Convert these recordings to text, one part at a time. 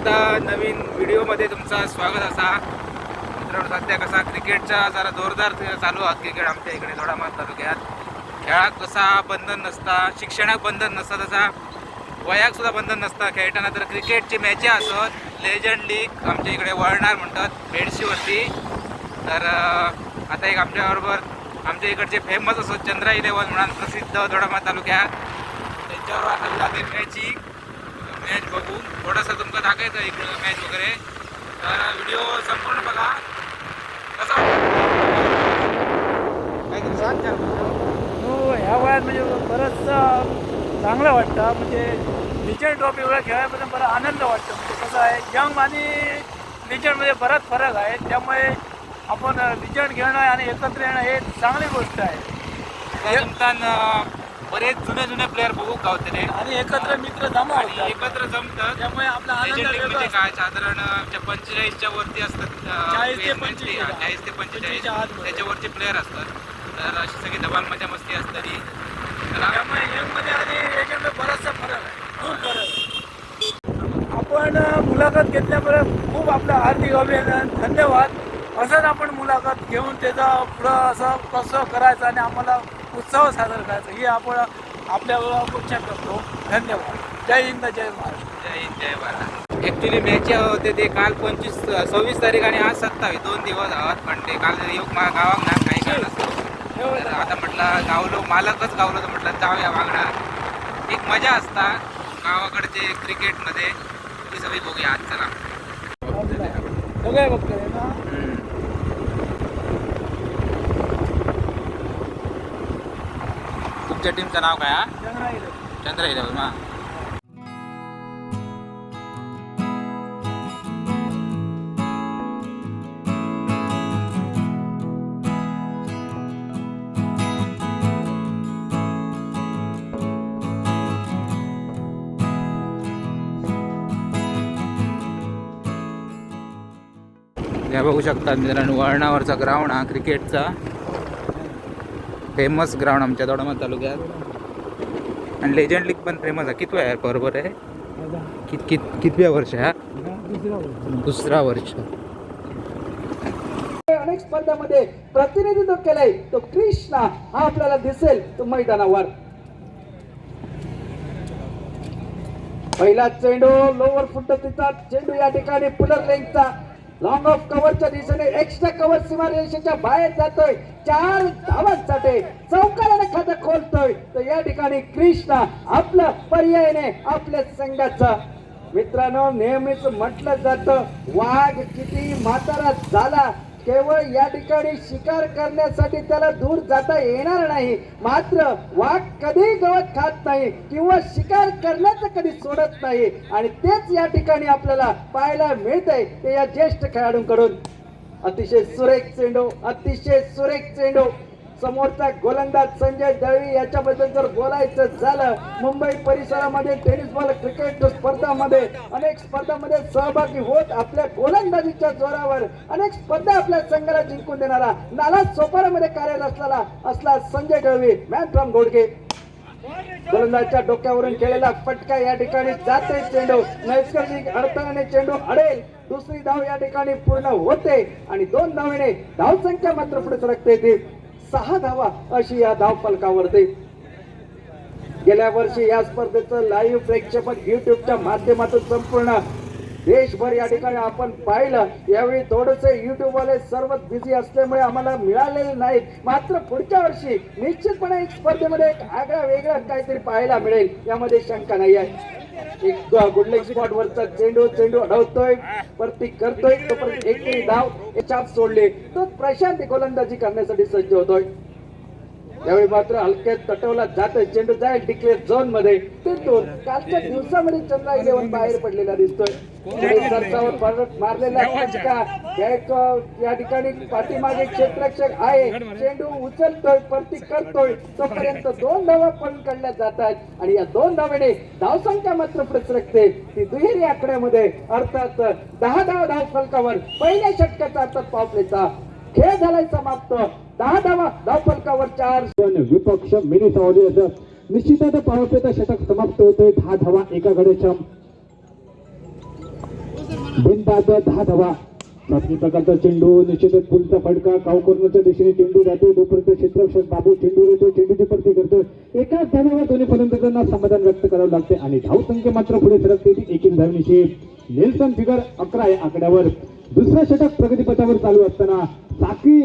एकदा नवीन व्हिडिओमध्ये तुमचं स्वागत असा. मित्रांनो सध्या कसा क्रिकेटचा जरा जोरदार चालू आहात क्रिकेट आमच्या इकडे दोडामात तालुक्यात. खेळात कसा बंधन नसता शिक्षणात बंधन नसता तसा वयाक सुद्धा बंधन नसता. खेळताना तर क्रिकेटची मॅची असत. लेजंड लीग आमच्या इकडे वळणार म्हणतात बेडशीवरती. तर आता एक आमच्याबरोबर आमच्या इकडचे फेमस असत चंद्रा इलेवन म्हणून प्रसिद्ध दोडामात तालुक्यात. त्यांच्यावर आता जाते मॅची मॅच बघू. थोडंसं तुमचं दाखवायचं इकडं मॅच वगैरे. तर व्हिडिओ संपूर्ण बघा. कसा? काहीतरी सांग हो ह्या वयात म्हणजे बरंचसं चांगलं वाटतं. म्हणजे लिजंड ट्रॉफी वगैरे खेळायबद्दल बरा आनंद वाटतो. म्हणजे कसं आहे यंग आणि लिजंडमध्ये बराच फरक आहे. त्यामुळे आपण लिजंड घेणं आणि एकत्र येणं हे चांगली गोष्ट आहे. बरेच जुने जुने प्लेअर बघू गावतले आणि एकत्र मित्र जमा आणि एकत्र जमतात. त्यामुळे आपला आनंद म्हणजे. काय? साधारण आमच्या पंचेचाळीसच्या वरती असतात अं, 40 ते player म्हणजे 45 चाळीस ते पंचेचाळीस. आतमध्ये. त्याच्यावरचे प्लेअर असतात. तर अशी सगळी धबाल मजा मस्ती असतली तर आ- त्यामुळे यंगमध्ये आणि बराचसा फरक आहे. खूप फरक आहे. आपण अ, मुलाखत घेतल्यामुळे खूप आपलं हार्दिक अभिनंदन धन्यवाद. असंच आपण मुलाखत घेऊन त्याचा पुढं असं प्रोत्साह करायचा आणि आम्हाला उत्सव साजरा करायचा. ही आपण आपल्या अपेक्षा करतो. धन्यवाद. जय हिंद जय महाराष्ट्र. जय हिंद जय भारत ऍक्च्युली मॅच होते ते काल पंचवीस सव्वीस तारीख आणि आज सत्तावीस. दोन दिवस आहोत पण ते काल योग मा गावात ना काही कारण असतो. आता म्हटलं गावलो मालकच गावलो तर म्हटलं जाऊया वागणा एक मजा असता गावाकडचे क्रिकेटमध्ये ती सगळी बघूया. आज चला. सगळे बघतोय ना तुमच्या टीमचं नाव काय चंद्र इलेवन हा. या बघू शकता मित्रांनो वळणावरचा ग्राउंड हा क्रिकेटचा फेमस ग्राउंड आमच्या दोडामा तालुक्यात. आणि लेजंड लीग पण फेमस आहे. किती आहे बरोबर आहे. कित कित कितव्या वर्ष आहे? हा दुसरा वर्ष. अनेक स्पर्धामध्ये प्रतिनिधित्व केलंय. तो कृष्णा हा आपल्याला दिसेल. तो मैदानावर. पहिला चेंडू लोअर फुटतीचा चेंडू या ठिकाणी पुनर्लेंगचा लॉंग ऑफ कव्हरच्या दिशेने एक्स्ट्रा कव्हर सीमारेषेच्या बाहेर जातोय. चार धावांसाठी चौकाराने खातं खोलतोय. तर या ठिकाणी कृष्णा आपलं पर्यायने आपल्या संघाचा. मित्रांनो नेहमीच म्हटलं जातं वाघ किती म्हातारा झाला केवळ या ठिकाणी शिकार करण्यासाठी त्याला दूर जाता येणार नाही. मात्र वाघ कधी गवत खात नाही किंवा शिकार करण्याचं कधी सोडत नाही. आणि तेच या ठिकाणी आपल्याला पाहायला मिळतंय. ते या ज्येष्ठ खेळाडूंकडून. अतिशय सुरेख चेंडू अतिशय सुरेख चेंडू. समोरचा गोलंदाज संजय दळवी याच्याबद्दल जर बोलायचं झालं मुंबई परिसरामध्ये टेनिस बॉल क्रिकेट स्पर्धामध्ये अनेक स्पर्धामध्ये सहभागी होत आपल्या गोलंदाजीच्या जोरावर अनेक स्पर्धा आपल्या संघाला जिंकून देणारा नाला सोपारामध्ये कार्यरत असलेला असला संजय दळवी मॅन फ्रॉम घोडके गोलंदाजच्या डोक्यावरून केलेला फटका या ठिकाणी जाते चेंडू. नैसर्गिक अडथळ्याने चेंडू अडेल दुसरी धाव या ठिकाणी पूर्ण होते आणि दोन धावेने धावसंख्या मात्र पुढे सरकते ती. सहा धावा अशी या धाव फलकावरती गेल्या वर्षी या स्पर्धेचं लाईव्ह प्रेक्षेपण युट्यूबच्या माध्यमातून संपूर्ण देशभर या ठिकाणी आपण पाहिलं. यावेळी थोडेसे युट्यूब वाले सर्व बिझी असल्यामुळे आम्हाला मिळालेले नाहीत मात्र पुढच्या वर्षी निश्चितपणे एक स्पर्धेमध्ये एक आगळा वेगळा काहीतरी पाहायला मिळेल. यामध्ये शंका नाही आहे. एक गुडलेग स्पॉट वरचा चेंडू चेंडू अडवतोय परती करतोय तोपर्यंत एकही धाव एक चाप सोडले. तो प्रशांत गोलंदाजी करण्यासाठी सज्ज होतोय. यावेळी मात्र हलक्यात तटवला जातोय. चेंडू जाईल डिक्लेअर झोनमध्ये. तिथून कालच्या दिवसामध्ये चंद्रा इलेव्हन बाहेर पडलेला दिसतोय. परत मारलेला फटका या ठिकाणी पाठीमागे क्षेत्ररक्षक आहे. चेंडू उचलतोय परती करतोय. तोपर्यंत दोन धावा पण काढल्या जातात आणि या दोन धावेने धावसंख्या मात्र पुढे सरकते ती दुहेरी आकड्यामध्ये अर्थात दहा दहा धाव फलकावर. पहिल्या षटकाचा अर्थात पावलेचा खेळ झालाय समाप्त दहा धावा धाव फलकावर चार विपक्ष मिनी सावली असं निश्चितच पावपेचा षटक समाप्त होतोय. दहा धावा एका गड्याच्या बिनबाद दहा धावा चाचणी प्रकारचा चेंडू निश्चितच पुलचा फडका कावकर्णच्या दिशेने चेंडू जातो. तोपर्यंत क्षेत्ररक्षक बाबू चेंडू येतो चेंडूची परती करतो. एकाच धावेवर दोन्ही फलंदाजांना समाधान व्यक्त करावं लागते आणि धाव संख्या मात्र पुढे सरकते. ती एकीन धावनिशी नेल्सन फिगर अकरा या आकड्यावर. दुसरा षटक प्रगतीपथावर चालू असताना साखळी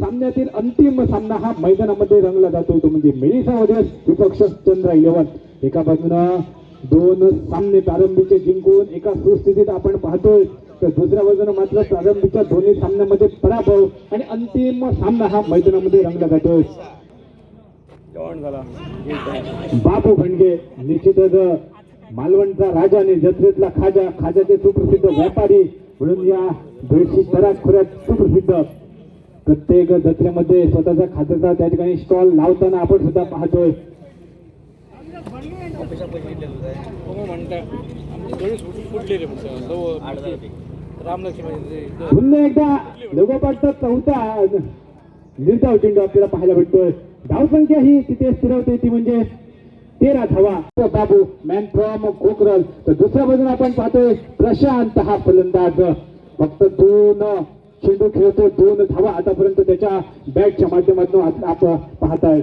सामन्यातील अंतिम सामना हा मैदानामध्ये रंगला जातोय. तो म्हणजे मेलिसा वरील विपक्ष चंद्र इलेव्हन. एका बाजूनं दोन सामने प्रारंभीचे जिंकून एका सुस्थितीत आपण पाहतोय. तर दुसऱ्या बाजूने मात्र प्रारंभीच्या दोन्ही सामन्यामध्ये पराभव आणि अंतिम सामना हा मैदानामध्ये रंगला जातोय. बापू भंडगे निश्चितच मालवणचा राजा आणि जत्रेतला खाजा खाजाचे सुप्रसिद्ध व्यापारी म्हणून या बेडशी तरात सुप्रसिद्ध प्रत्येक जत्रेमध्ये स्वतःचा खाद्याचा त्या ठिकाणी स्टॉल लावताना आपण सुद्धा पाहतोय. पुन्हा एकदा लगोपाठचा चौथा निर्धाव चेंडू आपल्याला पाहायला भेटतोय. धावसंख्या ही तिथे स्थिरवते ती म्हणजे तेरा धावा. बाबू मॅन फ्रॉम कोकरल. तर दुसऱ्या बाजूला आपण पाहतोय प्रशांत हा फलंदाज. फक्त दोन चेंडू खेळतो दोन धावा आतापर्यंत त्याच्या बॅटच्या माध्यमातून आपण पाहताय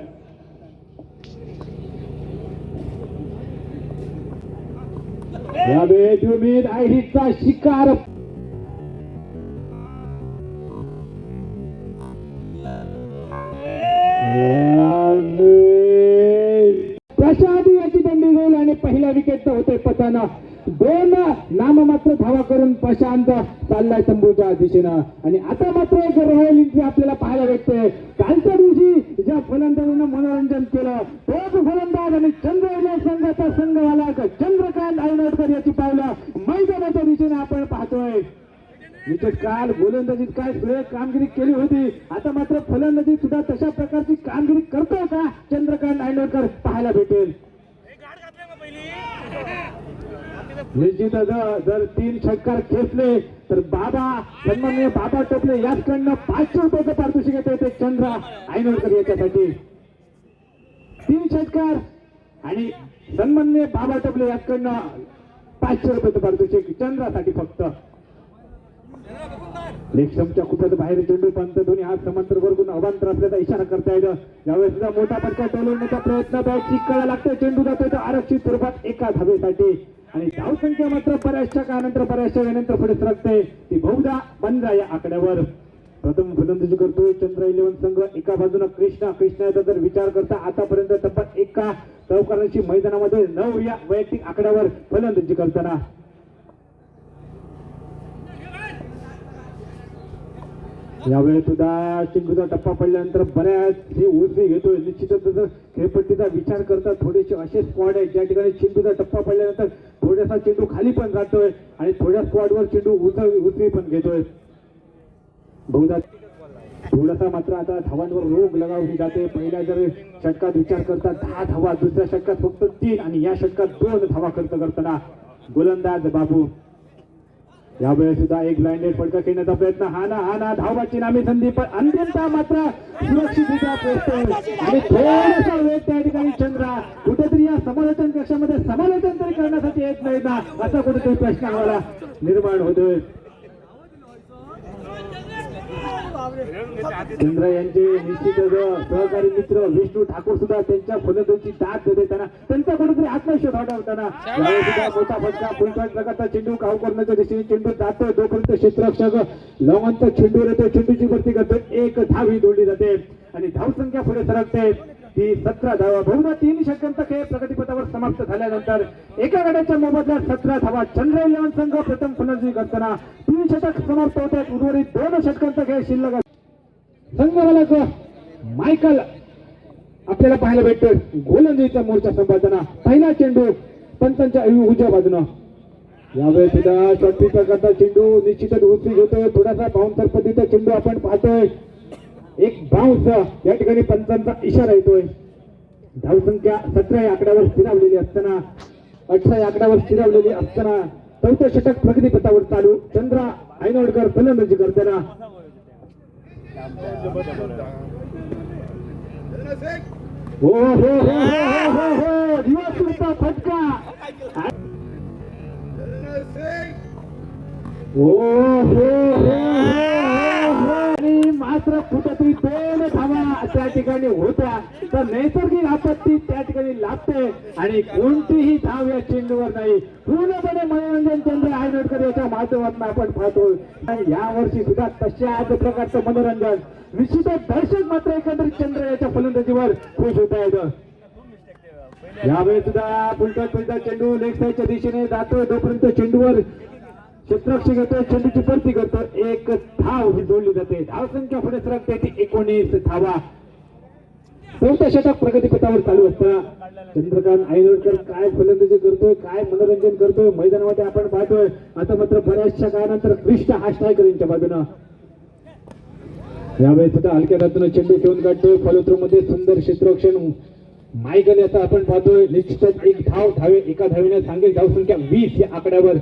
यावेळी तुम्ही आयडीचा शिकार. प्रसाद याची दंडी गोल आणि पहिल्या विकेटचं होते पताना. दोन नाममात्र धावा करून प्रशांत चाललाय तंबूच्या दिशेनं. आणि आता मात्र एक रॉयल एंट्री आपल्याला पाहायला भेटते कालच्या दिवशी ज्या फलंदाजांना मनोरंजन केलं तोच फलंदाज आणि चंद्र संघाचा संघवाला चंद्रकांत आयनोडकर याची पावलं मैदानाच्या दिशेने आपण पाहतोय. निश्चित काल गोलंदाजीत काय सुरेख कामगिरी केली होती. आता मात्र फलंदाजीत सुद्धा तशा प्रकारची कामगिरी करतोय का? चंद्रकांत नायंडकर पाहायला भेटेल. निश्चितच जर तीन षटकार खेचले तर बाबा सन्माननीय बाबा टोपले याचकडनं पाचशे रुपयाचं पारितोषिक येते ते चंद्र आयनोडकर याच्यासाठी. तीन षटकार आणि सन्माननीय बाबा टोपले याचकडनं पाचशे रुपयाचं पारितोषिक चंद्रासाठी फक्त. लेक्षमच्या कुठं बाहेर चेंडू पंत दोन्ही हात समांतर वर्गून अवांतर असल्याचा इशारा करता येतं. यावेळेस मोठा फटका टोलवण्याचा प्रयत्न बॅट कळा लागतो. चेंडू जातोय तो आरक्षित स्वरूपात एका धावेसाठी. आणि धावसंख्या मात्र बऱ्याचशा काळानंतर बऱ्याचशा वेळानंतर पुढे सरकते ती बहुधा पंधरा या आकड्यावर. प्रथम फलंदाजी करतोय चंद्र इलेव्हन संघ. एका बाजूला कृष्णा कृष्णा याचा जर विचार करता आतापर्यंत तब्बल एका चौकारांची मैदानामध्ये नऊ या वैयक्तिक आकड्यावर फलंदाजी करताना. यावेळी सुद्धा चिंकूचा टप्पा पडल्यानंतर बऱ्याच हे उजवी घेतोय. निश्चितच जर खेळपट्टीचा विचार करता थोडेसे असे स्क्वॉड आहेत. ज्या ठिकाणी चिंकूचा टप्पा पडल्यानंतर थोडासा चेंडू खाली पण जातोय आणि थोड्या स्क्वॉडवर चेंडू उजवी उजवी पण घेतोय. बहुधा थोडासा मात्र आता धावांवर रोग लगावली जाते. पहिल्या जर षटकात विचार करता दहा धावा दुसऱ्या षटकात फक्त तीन आणि या षटकात दोन धावा खर्च करताना गोलंदाज बाबू यावेळेस सुद्धा एक ब्लाइंडेड फटका खेळण्याचा प्रयत्न. हा ना हा ना धावाची नामी संधी पण अंतिमता मात्र सुरक्षितरित्या आणि थोडासा वेग त्या ठिकाणी चंद्रा. कुठेतरी या समालोचन कक्षामध्ये समालोचन तरी करण्यासाठी येत नाही ना असा कुठेतरी प्रश्न आम्हाला निर्माण होतोय. चंद्र यांचे निश्चितच सहकारी मित्र विष्णू ठाकूर सुद्धा त्यांच्या फलंदाजीची दाद देताना त्यांचा कुठेतरी आत्मविश्वास वाढवताना सुद्धा मोठा फटका फुलफॅट प्रकारचा चेंडू करण्याच्या दिशेने चेंडू जातोय तोपर्यंत क्षेत्ररक्षक लवंत चेंडू येतो चेंडूची भरती करतोय एक धावी दोडली जाते. आणि धावसंख्या पुढे सरकते. ही सतरा धावा. बहुधा तीन षटकांचा खेळ प्रगतीपथावर समाप्त झाल्यानंतर एका गड्याच्या मोबदल्यात सतरा धावा. चंद्र इलेव्हन संघ प्रथम फलंदाजी करताना तीन षटक समाप्त होत आहेत उर्वरित दोन षटकांचा खेळ शिल्लक आहे. संघवालाच मायकल आपल्याला पाहायला भेटतोय. गोलंदाजीचा मोर्चा संपादना. पहिला चेंडू पंतांच्या उजव्या बाजूनं. यावेळी सुद्धा शॉर्ट करता चेंडू निश्चितच उचली घेतोय थोडासा बाउन्सर पद्धतीचा चेंडू आपण पाहतोय. एक बाउन्स या ठिकाणी पंचांचा इशारा येतोय धावसंख्या सतरा या आकड्यावर स्थिरावलेली असताना अठरा या आकड्यावर स्थिरावलेली असताना चौथं षटक प्रगतीपथावर चालू चंद्रा आयनोडकर फलंदाजी करताना हो हो हो हो हो हो दिवसचा फटका हो हो हो हो हो आणि मात्र कुठेतरी दोन धावा त्या ठिकाणी होत्या. तर नैसर्गिक आपत्ती त्या ठिकाणी लागते आणि कोणतीही धाव या चेंडूवर नाही. पूर्णपणे मनोरंजन चंद्र आयनोडकर याच्या माध्यमातून आपण पाहतो. या वर्षी सुद्धा तशाच प्रकारचं मनोरंजन. निश्चितच दर्शक मात्र एकंदरीत चंद्र याच्या फलंदाजीवर खुश होता येतं यावेळी सुद्धा पुलटा पुलटा चेंडू लेग साईडच्या दिशेने जातोय. तोपर्यंत चेंडूवर क्षेत्ररक्षक घेतोय चेंडूची परती करतात. एक धाव ही जोडली जाते. धाव संख्या पुढे सरकते. ती एकोणीस धावा. चौथ्या षटक प्रगतीपथावर चालू असता चंद्रकांत आयनोडकर काय फलंदाजी करतोय? काय मनोरंजन करतोय? मैदानामध्ये आपण पाहतोय. आता मात्र बऱ्याचशा काळानंतर क्रिष्ट हा स्ट्रायकर यांच्या बाजूनं. यावेळी सुद्धा हलक्या हातानं चेंडू ठेवून काढतोय. फॉलोथ्रो मध्ये सुंदर क्षेत्ररक्षण. मायगल याचा आपण पाहतोय. निश्चितच एक धाव धावे एका धावेने सांगेल. धाव संख्या वीस या आकड्यावर.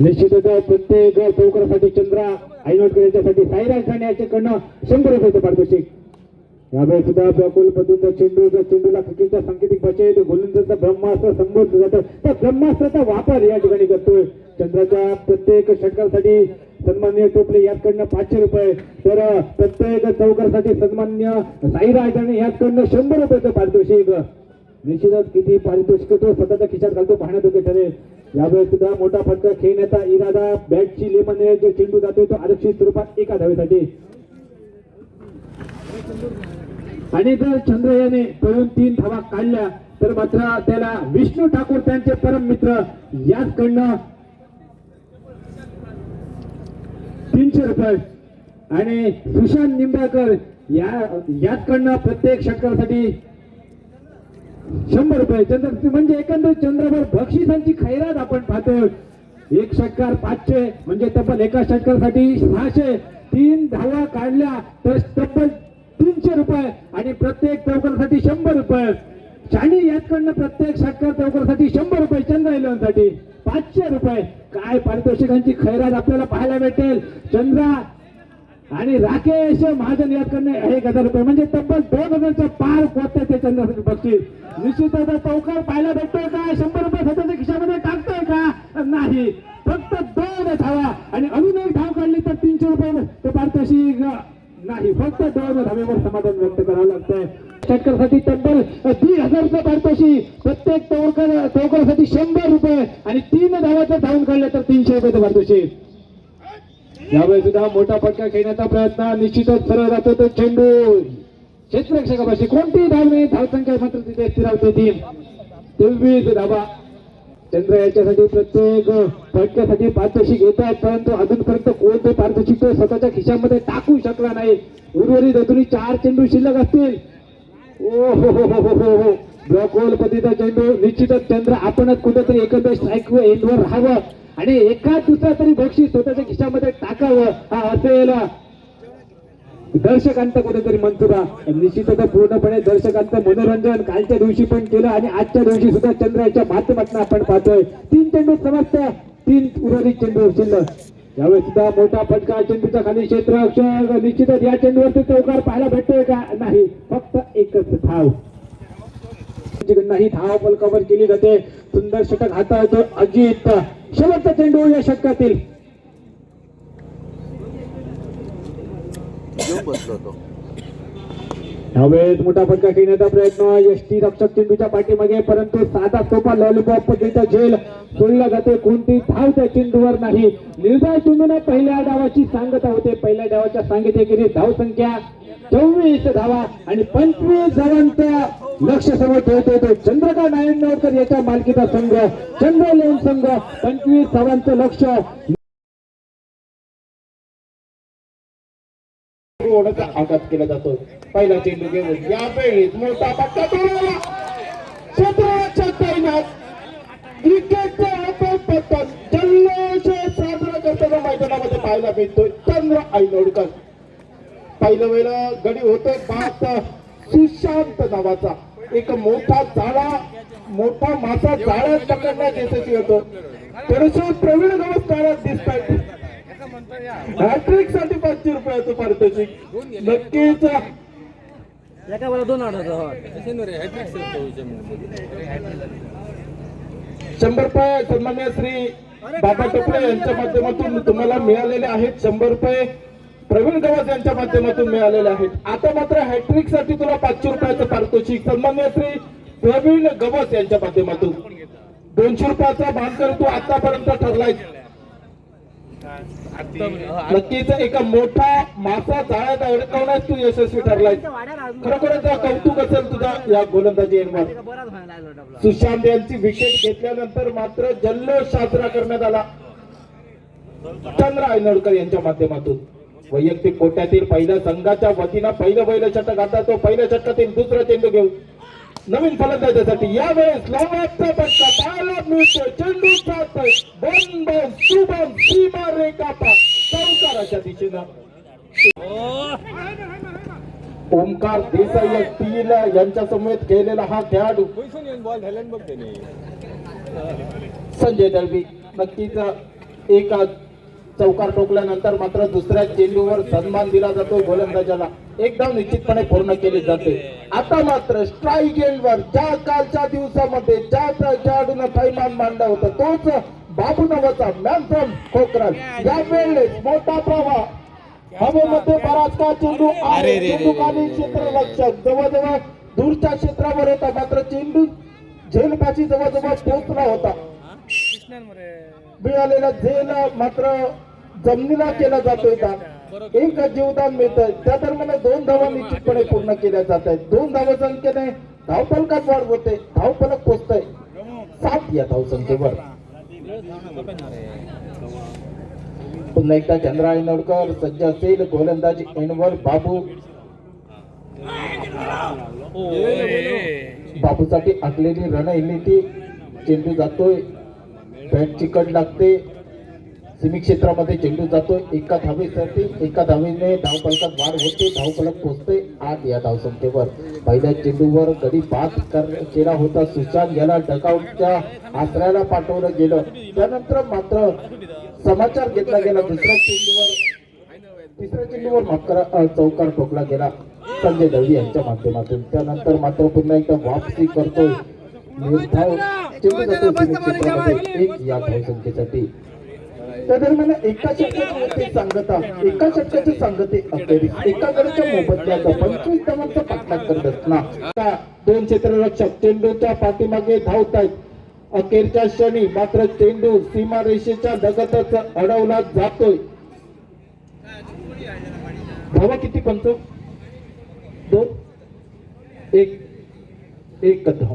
निश्चितच प्रत्येक चौकरासाठी चंद्रा आईनोटकर यांच्यासाठी साईराज ठाणे याच्याकडनं शंभर रुपयाचं पारितोषिक. यावेळी सुद्धा व्याकुल पद्धतीचा चेंडू जर चेंडूला क्रिकेटचा सांकेतिक भाषा आहे तो गोलंदाजचा ब्रह्मास्त्र संबोधलं जातं त्या ब्रह्मास्त्राचा वापर या ठिकाणी करतोय. चंद्राच्या प्रत्येक षटकासाठी सन्मान्य टोपले याचकडनं पाचशे रुपये. तर प्रत्येक चौकासाठी सन्मान्य साईराज आणि याचकडनं शंभर रुपयाचं पारितोषिक. निश्चितच किती पारितोषिक तो स्वतःच्या खिशात घालतो पाहण्यात ठरेल. यावेळी सुद्धा मोठा फटका खेळण्याचा इरादा बॅटची लेमन जो चेंडू जातोय तो आरक्षित स्वरूपात एका धावेसाठी. आणि जर चंद्रयाने पळून तीन धावा काढल्या तर मात्र त्याला विष्णू ठाकूर त्यांचे परम मित्र याचकडनं तीनशे रुपये. आणि सुशांत निंबाळकर या याचकडनं प्रत्येक षटकासाठी शंभर रुपये. चंद्र म्हणजे एकंदरीत चंद्रभर बक्षिसांची खैरात आपण पाहतोय. एक षटकार पाचशे म्हणजे तब्बल एका षटकासाठी सहाशे. तीन धावा काढल्या तर तब्बल तीनशे रुपये आणि प्रत्येक चौकासाठी शंभर रुपये. शाणी याचकडनं प्रत्येक षटकार चौकासाठी शंभर रुपये चंद्र इलेव्हनसाठी. पाचशे रुपये. काय पारितोषिकांची खैरात आपल्याला पाहायला भेटेल? चंद्रा आणि राकेश महाजन याकडनं एक हजार रुपये. म्हणजे तब्बल दोन हजारच्या पार पोहोचतात ते चंद्रसाठी बक्षीस निश्चितच चौकार पाहायला भेटतोय का? शंभर रुपये स्वतःच्या खिशामध्ये टाकतोय का? नाही. फक्त दोन धावा. आणि अजून एक धाव काढली तर तीनशे रुपये ते पारितोषिक नाही. फक्त दोन धावेवर समाधान व्यक्त करावं लागतंय. साठी तब्बल तीन हजार रुपये पारितोषिक प्रत्येक चौकर चौकारासाठी शंभर रुपये. आणि तीन धावाचं धावून काढलं तर तीनशे रुपये पारितोषिक यावेळी सुद्धा मोठा फटका खेळण्याचा प्रयत्न निश्चितच सरळ जातो तो चेंडू. क्षेत्ररक्षकापाशी कोणती धाव नाही धावसंख्या मात्र तिथे स्थिरावते ती तेवीस धावा. चंद्र याच्यासाठी प्रत्येक फटक्यासाठी पारितोषिक येत आहेत परंतु अजूनपर्यंत कोणते पारितोषिक तो स्वतःच्या खिशामध्ये टाकू शकला नाही. उर्वरित अजूनही चार चेंडू शिल्लक असतील. ओ हो हो हो हो हो. हो ब्लॉकहोल पद्धतीचा चेंडू निश्चितच चंद्र आपणच कुठेतरी एकंदर स्ट्राईक एंडवर राहावं. आणि एका दुसरा तरी बक्षीस स्वतःच्या खिशामध्ये टाकावं हा असेल. दर्शकांचा कुठेतरी मनसुबा निश्चितच पूर्णपणे दर्शकांचं मनोरंजन कालच्या दिवशी पण केलं आणि आजच्या दिवशी सुद्धा चंद्राच्या माध्यमातून आपण पाहतोय. तीन चेंडू समजतं तीन उर्वरित चेंडू शिल्लक यावेळी सुद्धा मोठा फटका चेंडूचा खाली क्षेत्र निश्चितच या चेंडूवरती चौकार पाहायला भेटतोय का? नाही फक्त एकच धाव. ही धाव कव्हर केली जाते. सुंदर षटक हाताळतो अजित. शेवटचा चेंडू या षटकातील. यावेळेस मोठा फटका खेळण्याचा प्रयत्न. यष्टी रक्षक चेंडूच्या पाठीमागे परंतु साधा सोपा लॉलीपॉप पद्धतीचा झेल सोडला जाते. कोणती धाव त्या चेंडूवर नाही. निर्धार चेंडूने पहिल्या डावाची सांगता होते. पहिल्या डावाच्या सांगितले धाव संख्या चोवीस धावा आणि पंचवीस धावांचा लक्ष समोर ठेवत होतो. चंद्रकांत नारायणगावकर याच्या मालकीचा संघ चंद्र लेन संघ पंचवीस धावांचं लक्ष. ओढाचा आघात केला जातो. पहिला चेंडू घेऊन या वेळेस मोठा फटका दोन क्षेत्राच्या तैनात क्रिकेटचा आपण पद्धत जल्लोष साजरा करताना मैदानामध्ये पाहायला भेटतोय चंद्र आईनोडकर पहिलं वेळेला गडी होतोय पाच सुशांत नावाचा. एक मोठा जाळा मोठा मासा जाळ्यात पकडण्यात यशस्वी होतो. थोडेसे प्रवीण गवस काळात दिसत आहेत हॅट्रिकसाठी पाचशे रुपयाचं पारितोषिक. नक्कीच. शंभर रुपये सन्मान्य श्री बाबा टोपळे यांच्या माध्यमातून तुम्हाला मिळालेले आहेत शंभर रुपये. प्रवीण गवस यांच्या माध्यमातून मिळालेले आहेत. आता मात्र हॅट्रिकसाठी तुला पाचशे रुपयाचं पारितोषिक सन्मान्य श्री प्रवीण गवस यांच्या माध्यमातून. दोनशे रुपयाचा भानकर तू आतापर्यंत ठरलाय नक्कीच एका मोठा मासा जाळ्यात अडकवण्यास तू यशस्वी ठरलाय खरोखरच कौतुक असेल तुझा या गोलंदाजी येणवर सुशांत यांची विकेट घेतल्यानंतर मात्र जल्लोष साजरा करण्यात आला. चंद्र आयनोडकर यांच्या माध्यमातून. वैयक्तिक कोट्यातील पहिल्या संघाच्या वतीनं पहिलं पहिलं षटक आता तो पहिल्या षटकातील दुसरा चेंडू घेऊ नवीन फलंदाजासाठी यावेळेस लॉंगॉफचा फटका. पाहायला मिळतो चेंडू चालतोय शुभम सीमा चौकाराच्या दिशेनं. ओमकार देसाई तीन यांच्या समेत खेळलेला हा खेळाडू. संजय दळवी नक्कीच एका चौकार टोकल्यानंतर मात्र दुसऱ्या चेंडूवर सन्मान दिला जातो गोलंदाजाला. एकदम निश्चितपणे पूर्ण केले जाते. आता मात्र स्ट्राईक एंडवर ज्या कालच्या दिवसामध्ये ज्या खेळाडूनं थैमान मांडला होता तोच बाबू नवाचा मॅन फ्रॉम कोकराल. या वेळेस मोठा प्रवाह. हवेमध्ये बराच काळ चेंडू आहे. चेंडू खाली क्षेत्ररक्षक जवळजवळ दूरच्या क्षेत्रावर होता मात्र चेंडू झेलपाशी जवळजवळ पोहोचला होता. मिळालेला झेल मात्र जमिनीला केला जातोय का एक जीवदान मिळत त्या दरम्यान दोन धावा निश्चितपणे पूर्ण केल्या जात आहेत दोन धावा संख्येने धावफलकात वाढ होते. धावफलक पोचतय. सात या धावसंख्येवर पुन्हा एकदा चंद्रा आयनोडकर सज्ज असेल गोलंदाजी एनवर बाबू. बाबूसाठी आखलेली रणनीती चेंडू जातोय. बॅट चिकट लागते. सिमी क्षेत्रामध्ये चेंडू जातो एका धावेसाठी एका धावीने धावफलकात वाढ होते धावफलक पोचते आठ या धावसंख्येवर. पहिल्या चेंडूवर गडी बाद कर- केला होता. सुशांत याला डकआउटच्या आसऱ्याला पाठवलं गेलं. त्यानंतर मात्र समाचार घेतला गेला. दुसऱ्या चेंडूवर तिसऱ्या चेंडूवर माफ चौकार ठोकला गेला. संजय दळवी यांच्या माध्यमातून. त्यानंतर मात्र पुन्हा एकदा वापसी करतोय. निर्धाव चेंडू जातो एक या धावसंख्येसाठी. त्या दरम्यान एका षटकाची होती सांगता एका षटकाची सांगते अखेरीस एका गडच्या मोबदल्याचा पंचवीस धावांचा पाठलाग करत असताना का दोन क्षेत्ररक्षक चेंडूच्या पाठीमागे धावत आहेत अखेरच्या क्षणी मात्र चेंडू सीमारेषेच्या दगतच अडवला जातोय. धावा किती पंच? दोन? एक. एक धाव.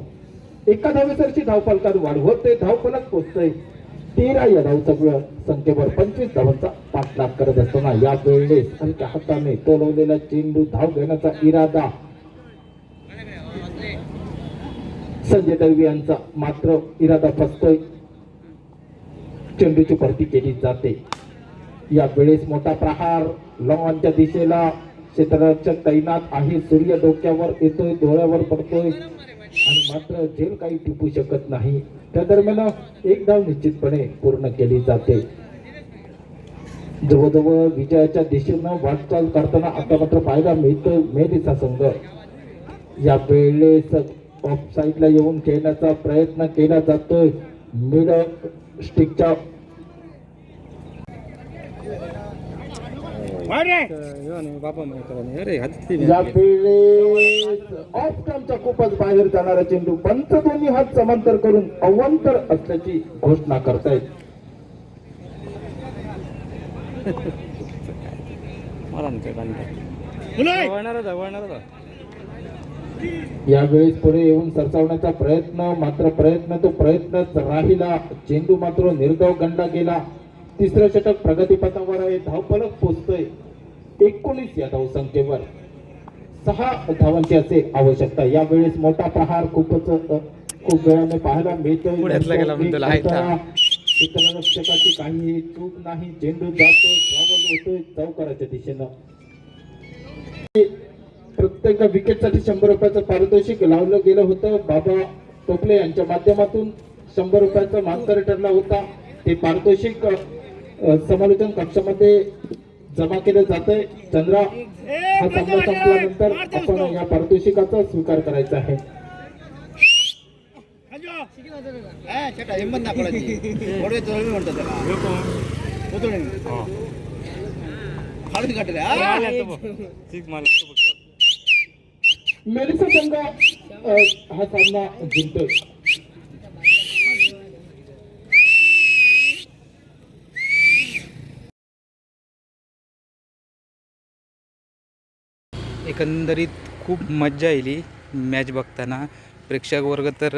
एका धावेसरची धावफलकात वाढ होते. धावफलक पोचतोय. तेरा या धावसंख्या संख्येवर पंचवीस धावांचा पाठलाग करत असताना या वेळेस हलक्या हाताने तोलवलेला चेंडू धाव घेण्याचा इरादा संजय दळवी यांचा मात्र इरादा फसतोय. चेंडूची भरती केली जाते. या वेळेस मोठा प्रहार लॉनच्या दिशेला. क्षेत्ररक्षक तैनात आहे. सूर्य डोक्यावर येतोय डोळ्यावर पडतोय. आणि मात्र जेल काही टिपू शकत नाही त्या दरम्यान एक धाव निश्चितपणे पूर्ण केली जाते. जवळजवळ विजयाच्या दिशेनं वाटचाल करताना आता मात्र पाहायला मिळतो मेरीचा संघ. या वेळेस ऑफ साईडला येऊन खेळण्याचा प्रयत्न केला जातोय. मिड स्टिकच्या या वेळेस ऑफ टाइमच्या खूपच बाहेर जाणारा चेंडू पंच दोन्ही हात समांतर करून अवंतर असल्याची घोषणा करतायत. यावेळेस पुढे येऊन सरसावण्याचा प्रयत्न मात्र प्रयत्न तो प्रयत्नच राहिला. चेंडू मात्र निर्धाव गंडा गेला. तिसरं षटक प्रगतीपथावर आहे. धावफलक पोचतोय. एकोणीस या धावसंख्येवर. सहा धावांची असे आवश्यकता. यावेळेस मोठा प्रहार खूपच खूप वेळाने पाहायला मिळतोय. पुढ्यातला गेला म्हणतो, आहे का? चित्ररक्षकाची काही चूक नाही. चेंडू जातोय ट्रॅव्हल होतोय चौकाराच्या दिशेनं. प्रत्येक विकेटसाठी शंभर रुपयाचं पारितोषिक लावलं गेलं होतं. बाबा टोपले यांच्या माध्यमातून शंभर रुपयाचा मानकर ठरला होता. ते पारितोषिक समालोचन कक्षामध्ये जमा केलं जात आहे चंद्रा हा सामना संपल्यानंतर आपण या पारितोषिकाचा स्वीकार करायचा आहे. मेलिसा संघ हा सामना जिंकतोय. एकंदरीत खूप मज्जा येयली मॅच बघताना. प्रेक्षक वर्ग तर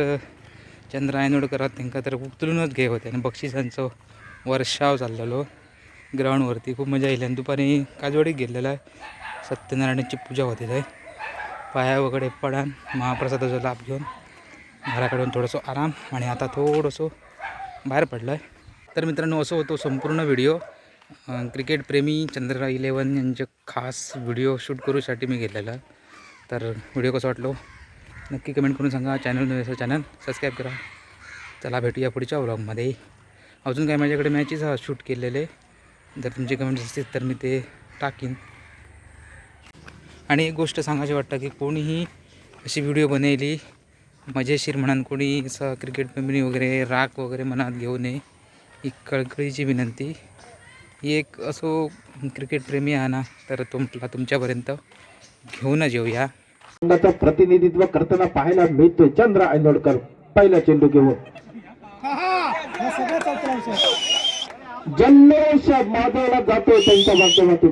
चंद्र आयनोडकर तांकां तर उचलूनच घे होते आणि बक्षिसांचो वर्षाव चाललेलो. ग्राउंडवरती खूप मजा येयली आणि दुपारी काजवाडीक गेलेला सत्यनारायणाची पूजा होती थंय पाया वगैरे पडान महाप्रसादाचा लाभ घेऊन घराकडून थोडंसं आराम आणि आता थोडंसं बाहेर पडलं आहे तर मित्रांनो असं होतो संपूर्ण व्हिडिओ क्रिकेटप्रेमी चंद्रराव इलेवन यांचे खास व्हिडिओ शूट करूसाठी मी घेतलेला. तर व्हिडिओ कसा वाटलो? नक्की कमेंट करून सांगा. चॅनल नवीन चॅनल सबस्क्राईब करा. चला भेटूया पुढच्या व्लॉगमध्ये अजून काय माझ्याकडे मॅचेस शूट केलेले. जर तुमचे कमेंट्स असतील तर मी ते टाकीन. आणि एक गोष्ट सांगायची वाटतं की कोणीही अशी व्हिडिओ बनवली मजेशीर म्हणाल कोणी असं क्रिकेट प्रेमी वगैरे राख वगैरे मनात घेऊ नये ही कळकळीची विनंती. एक असो क्रिकेट प्रेमी आहे ना तर तुमला तुमच्यापर्यंत घेऊनच येऊया संघाचं प्रतिनिधित्व करताना पाहायला मिळतोय चंद्र ऐनोडकर पहिला चेंडू घेऊन. जल्लोष माजवला जातोय त्यांच्या माध्यमातून.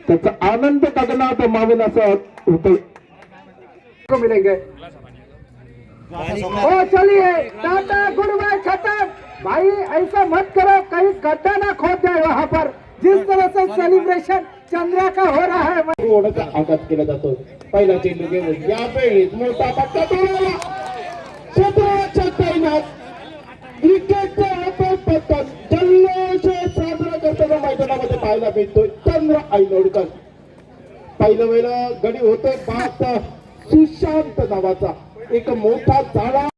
त्याचा आनंद गगनात मावेल असं को मिलेंगे ओ चलिए टाटा गुड बाय खत्म. भाई ऐसा मत करो कहीं गड्ढा ना खोद जाए वहाँ पर। जिस तरह से सेलिब्रेशन चंद्रा का हो रहा है ओढाचा आघात केला जातो. पहिला चेंडू घेऊन या वेळेत मोठा पट्टा तोडला क्षेत्राच्या तैनात क्रिकेटचा आपण पतन जल्लोष साजरा करताना मैदानामध्ये पाहायला मिळतोय चंद्र ऐनोडकर पहिलं वेळेला गडी होतोय पाच सुशांत नावाचा एक मोठा झाडा